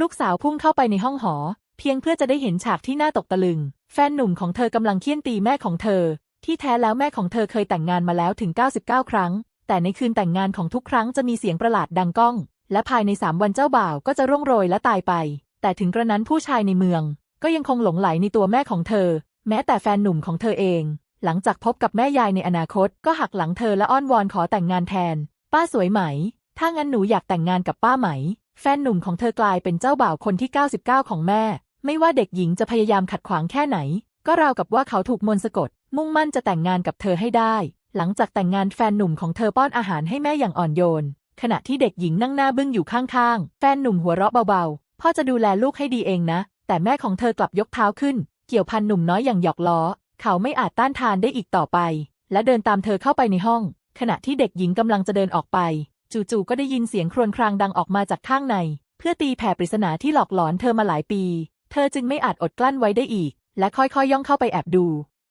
ลูกสาวพุ่งเข้าไปในห้องหอ เพียงเพื่อจะได้เห็นฉากที่น่าตกตะลึง แฟนหนุ่มของเธอกำลังเคี่ยนตีแม่ของเธอ ที่แท้แล้วแม่ของเธอเคยแต่งงานมาแล้วถึง 99 ครั้ง แต่ในคืนแต่งงานของทุกครั้งจะมีเสียงประหลาดดังก้อง และภายในสามวันเจ้าบ่าวก็จะร่วงโรยและตายไป แต่ถึงกระนั้นผู้ชายในเมือง ก็ยังคงหลงไหลในตัวแม่ของเธอ แม้แต่แฟนหนุ่มของเธอเอง หลังจากพบกับแม่ยายในอนาคต ก็หักหลังเธอและอ้อนวอนขอแต่งงานแทน ป้าสวยไหม ถ้างั้นหนูอยากแต่งงานกับป้าไหม แฟนหนุ่มของเธอกลายเป็นเจ้าบ่าวคนที่ 99 ของแม่ ไม่ว่าเด็กหญิงจะพยายามขัดขวางแค่ไหน ก็ราวกับว่าเขาถูกมนต์สะกด มุ่งมั่นจะแต่งงานกับเธอให้ได้ หลังจากแต่งงานแฟนหนุ่มของเธอป้อนอาหารให้แม่อย่างอ่อนโยน ขณะที่เด็กหญิงนั่งหน้าบึ้งอยู่ข้างๆ แฟนหนุ่มหัวเราะเบาๆ พ่อจะดูแลลูกให้ดีเองนะ แต่แม่ของเธอกลับยกเท้าขึ้น เกี่ยวพันหนุ่มน้อยอย่างหยอกล้อ เขาไม่อาจต้านทานได้อีกต่อไป และเดินตามเธอเข้าไปในห้อง ขณะที่เด็กหญิงกำลังจะเดินออกไป จู่ๆก็ได้ยินเสียงครวญครางดังออกมาจากข้างใน เพื่อตีแผ่ปริศนาที่หลอกหลอนเธอมาหลายปี เธอจึงไม่อาจอดกลั้นไว้ได้อีก และค่อยๆย่องเข้าไปแอบดู